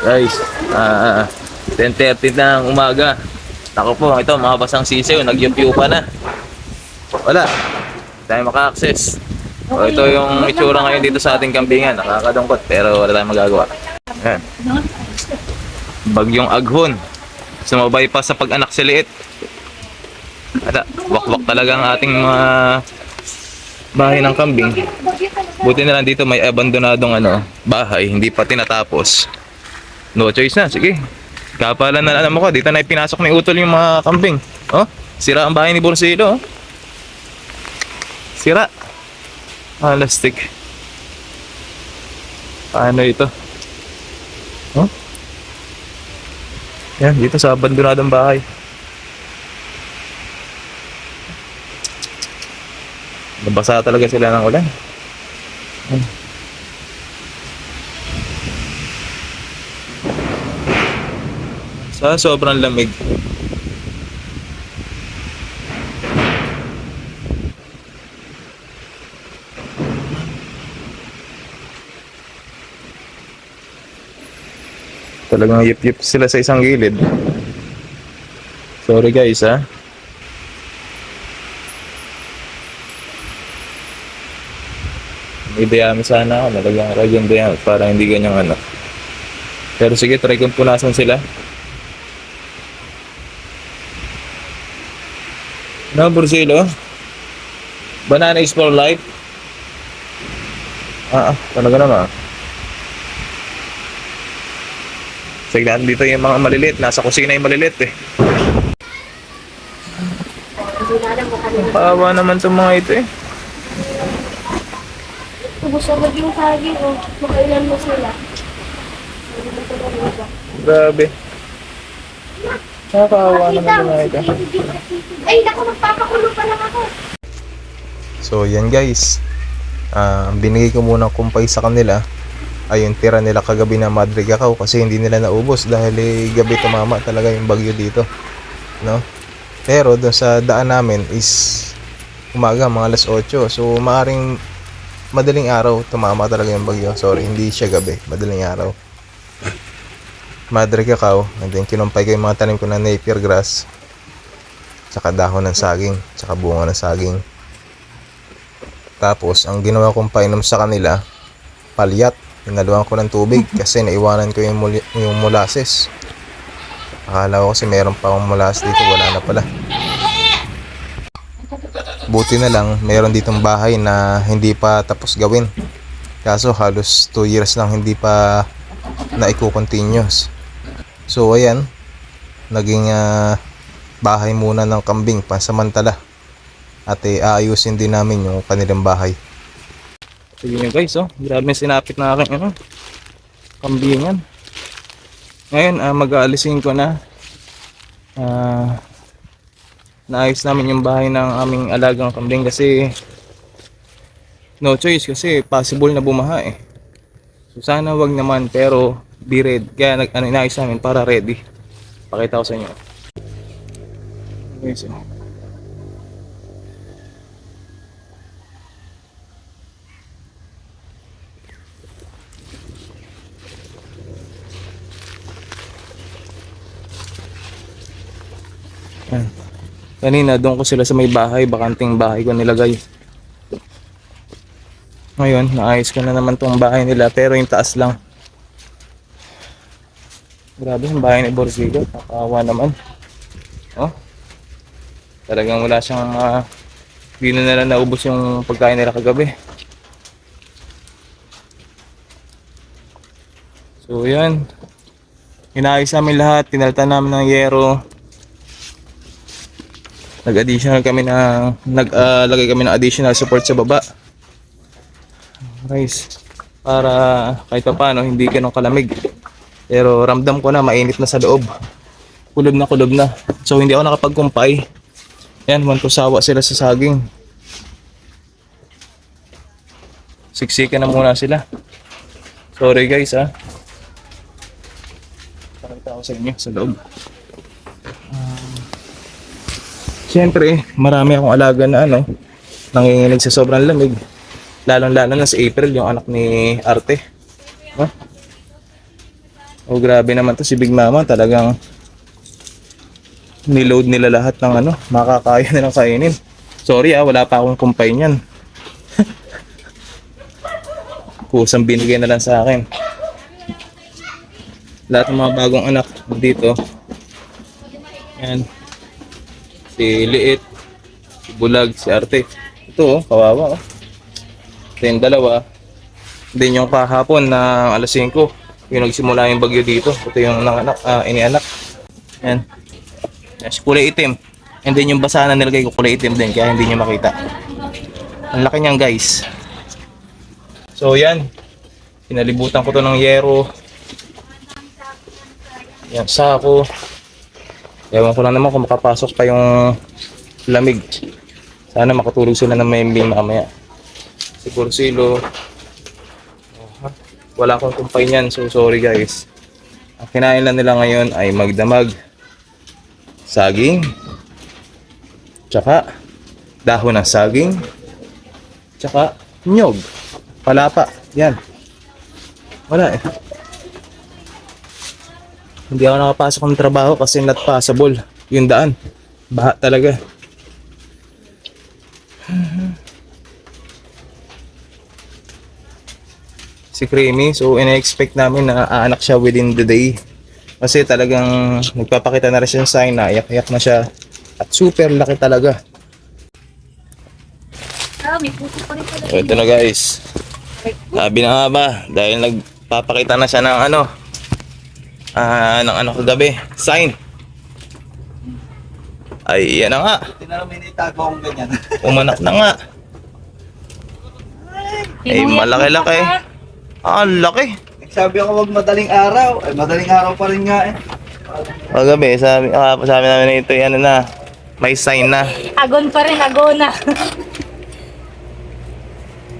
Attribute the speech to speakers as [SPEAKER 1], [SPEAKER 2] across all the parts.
[SPEAKER 1] Guys, ah 10.30 na ng umaga. Ako po, ito mga basang sisiyo, nagyupyo pa na. Wala. Hindi tayo maka-access. So, ito yung itsura ngayon dito sa ating kambingan. Nakakadungkot pero wala tayong magagawa. Ayan. Bagyong aghon. Sumabay pa sa pag-anak si Liit. Wala. Wakwak talaga ang ating mga bahay ng kambing. Buti na lang dito may abandonadong ano, bahay, hindi pa tinatapos. No choice na, sige. Kapalan na alam mo ko, dito na ipinasok ni Utol yung mga kambing. Oh, sira ang bahay ni Borsilo. oh. Sira. Alastik. Paano ito? Oh? Yan, dito sa abandonadong bahay. Nabasa talaga sila ng ulan. Sa sobrang lamig. Talagang yip-yip sila sa isang gilid. Sorry guys ha. May dayami sana ako. Nalagyan yung dayami para hindi ganyang ano. Pero sige, try kong punasan sila. No, Burzilo? Banana is for life? Ah, ah, talaga naman. Sige, dito yung mga maliliit. Nasa kusina yung maliliit eh. Paawa naman itong mga ito eh.
[SPEAKER 2] Ubus agad yung saging, oh. Makailan mo sila.
[SPEAKER 1] Grabe. Nakakaawa naman itong mga ito.
[SPEAKER 2] Ay, naku, magpapakulo pa lang ako.
[SPEAKER 3] So yan guys. Ah, binigay ko muna kumpay sa kanila ay yung tira nila kagabi na Madre Cacao kasi hindi nila naubos dahil eh, gabi tumama talaga yung bagyo dito. No? Pero doon sa daan namin is umaga mga alas 8. So maaring madaling araw tumama talaga yung bagyo. Sorry, hindi siya gabi, madaling araw. Madre Cacao, and then kinumpay ko yung mga tanim ko na napier grass, tsaka dahon ng saging, tsaka bunga ng saging. Tapos, ang ginawa kong painom sa kanila, palyat. Inaluan ko ng tubig kasi naiwanan ko yung, muli- yung molasses. Akala ko kasi meron pa akong molasses dito, wala na pala. Buti na lang, meron ditong bahay na hindi pa tapos gawin. Kaso halos 2 years lang hindi pa na continuous So ayan, naging ah, bahay muna ng kambing pansamantala at eh, aayusin din namin yung kanilang bahay.
[SPEAKER 1] Sige nyo guys, oh. Grabe sinapit na aking ano, kambingan. Ngayon, ah, mag-aalisin ko na. Ah, naayos namin yung bahay ng aming alagang kambing kasi no choice kasi possible na bumaha eh. So sana wag naman pero be ready. Kaya nag ano, inaayos namin para ready. Pakita ko sa inyo. Okay, so. Yan. Kanina doon ko sila sa may bahay, bakanting bahay ko nilagay. Ngayon, naayos ko na naman tong bahay nila pero yung taas lang. Grabe yung bahay ni Borsigo, nakakawa naman. Oh. Talagang wala siyang uh, hindi na nila naubos yung pagkain nila kagabi. So yan. Inayos namin lahat, tinalta namin ng yero. Nag-additional kami na naglagay kami ng additional support sa baba. Guys, para kahit pa paano hindi ganun kalamig. Pero ramdam ko na mainit na sa loob. Kulob na kulob na. So hindi ako nakapagkumpay. Yan, mantusawa sila sa saging. Siksikan na muna sila. Sorry guys ha. Pakita ko sa inyo sa loob. Siyempre, marami akong alaga na ano, nanginginig sa sobrang lamig. Lalong lalo na sa April, yung anak ni Arte. No?
[SPEAKER 3] Oh, grabe naman to si Big Mama. Talagang niload nila lahat ng ano, makakaya nilang kainin. Sorry ah, wala pa akong kumpay niyan. Kusang binigay na lang sa akin. Lahat ng mga bagong anak dito. Yan. Si Liit, si Bulag, si Arte. Ito oh, kawawa oh. Ito yung dalawa. Then yung kahapon na alas 5, yung nagsimula yung bagyo dito. Ito yung nanganak, ah, inianak. Yan. Yan, kulay itim. And then yung basa na nilagay ko kulay itim din, kaya hindi nyo makita. Ang laki niyan guys. So yan. Pinalibutan ko to ng yero. Yan, sako. Ewan ko lang naman kung makapasok pa yung lamig. Sana makatulog sila ng membing mamaya. Siguro silo. Wala akong kumpay niyan, so sorry guys. Ang kinain lang nila ngayon ay magdamag, saging, tsaka dahon ng saging, tsaka nyog, palapa, yan. Wala eh. Hindi ako nakapasok ng trabaho kasi not possible yung daan. Baha talaga. si Creamy. So, ina-expect namin na aanak siya within the day. Kasi talagang nagpapakita na rin siya ng sign na iyak-iyak na siya. At super laki talaga.
[SPEAKER 2] Ah.
[SPEAKER 1] So, ito na guys. Sabi na nga ba, dahil nagpapakita na siya ng ano, ah, ng ano kagabi, sign. Ay, yan na nga.
[SPEAKER 4] Tinanong may itago akong ganyan.
[SPEAKER 1] Umanak na nga. Ay, malaki-laki. Ah, ang laki.
[SPEAKER 4] Sabi ako wag madaling araw. Ay, madaling araw pa rin nga eh.
[SPEAKER 1] Kagabi, sabi, ah, sabi namin na ito, yan na, may sign na.
[SPEAKER 2] Agon pa rin, agona.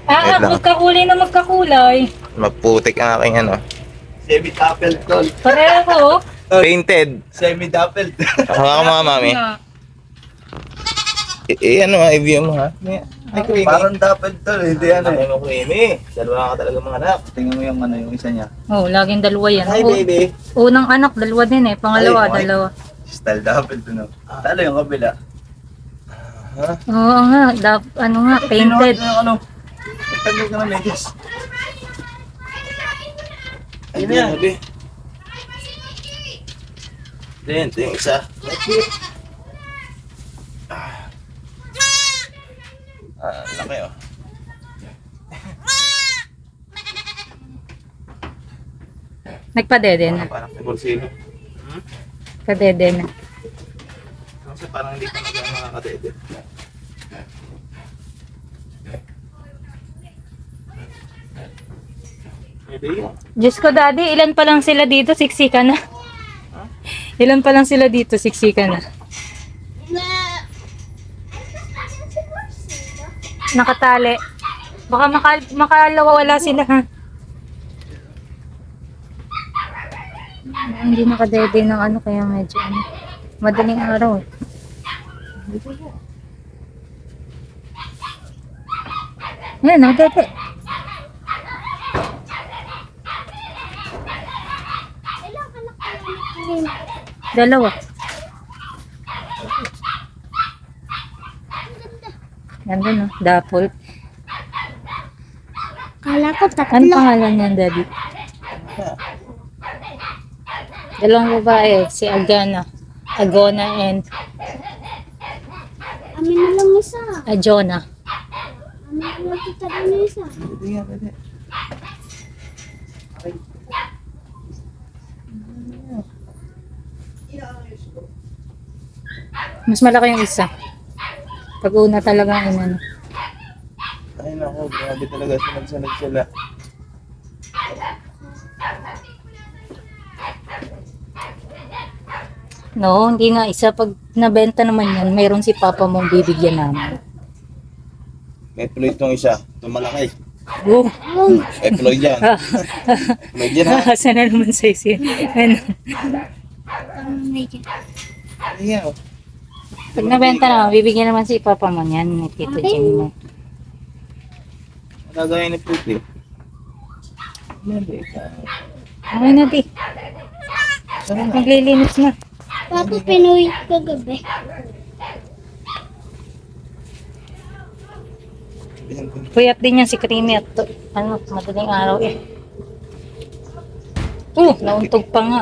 [SPEAKER 2] ah,
[SPEAKER 1] lang.
[SPEAKER 2] magkakulay na magkakulay.
[SPEAKER 1] Maputik ang aking ano.
[SPEAKER 4] Semi-dappled tol.
[SPEAKER 2] Pareho.
[SPEAKER 1] Painted.
[SPEAKER 4] Semi-dappled.
[SPEAKER 1] Hawa ka mga mami. I, i- ano ha, i-view mo ha. Ay, creamy.
[SPEAKER 4] Parang dappled tol. Hindi ano eh.
[SPEAKER 1] mo creamy. Dalawa ka talaga mga anak.
[SPEAKER 4] Tingnan mo yung ano yung isa niya.
[SPEAKER 2] Oh, laging dalawa yan.
[SPEAKER 1] Hi,
[SPEAKER 2] U-
[SPEAKER 1] baby.
[SPEAKER 2] Unang anak, dalawa din eh. Pangalawa,
[SPEAKER 4] Ay,
[SPEAKER 2] dalawa.
[SPEAKER 4] Style dappled no. Talo yung kabila.
[SPEAKER 2] Oo nga, dap, ano nga, painted.
[SPEAKER 4] Yung ano. Nagtagod ka na medyas.
[SPEAKER 1] Ayun na yan. Baby. Then, yung isa. Ah, laki oh.
[SPEAKER 2] Nagpadede na.
[SPEAKER 1] Parang may bolsilo.
[SPEAKER 2] Kadede na.
[SPEAKER 1] Kasi parang hindi pa nakakadede.
[SPEAKER 2] Diyos ko, daddy, ilan pa lang sila dito? Siksi ka na. Ilan pa lang sila dito? Siksi ka na. Nakatali. Baka maka, makalawa wala sila ha. Hindi nakadede ng ano kaya medyo ano. Madaling araw. eh. Yan, nakadede. Dalawa. Ganda no, dapol.
[SPEAKER 5] Kala ko
[SPEAKER 2] Ano
[SPEAKER 5] tatlo.
[SPEAKER 2] pangalan niyan, Daddy? Dalawang babae, si Agana. Agona and
[SPEAKER 5] Amin na lang isa.
[SPEAKER 2] Ajona.
[SPEAKER 5] Amin na lang kita na isa.
[SPEAKER 2] Mas malaki yung isa. Pag una talaga ang inano.
[SPEAKER 1] Ay nako, grabe talaga sunod-sunod sila.
[SPEAKER 2] No, hindi nga isa. Pag nabenta naman yan, mayroon si Papa mong bibigyan namin.
[SPEAKER 1] May Floyd tong isa. Itong malaki.
[SPEAKER 2] Oh,
[SPEAKER 1] May Floyd yan. Floyd yan ha.
[SPEAKER 2] sana naman sa isi. Ano?
[SPEAKER 1] Ayan oh.
[SPEAKER 2] Pag nabenta naman, bibigyan naman si Papa mo yan. Ni Tito Jimmy mo.
[SPEAKER 1] Nagagaya ni ka.
[SPEAKER 2] Okay na, di. Naglilinis na.
[SPEAKER 5] Papa, pinuwi ko gabi.
[SPEAKER 2] Puyat din yan si Creamy at ano, madaling araw eh. Oh, nauntog pa nga.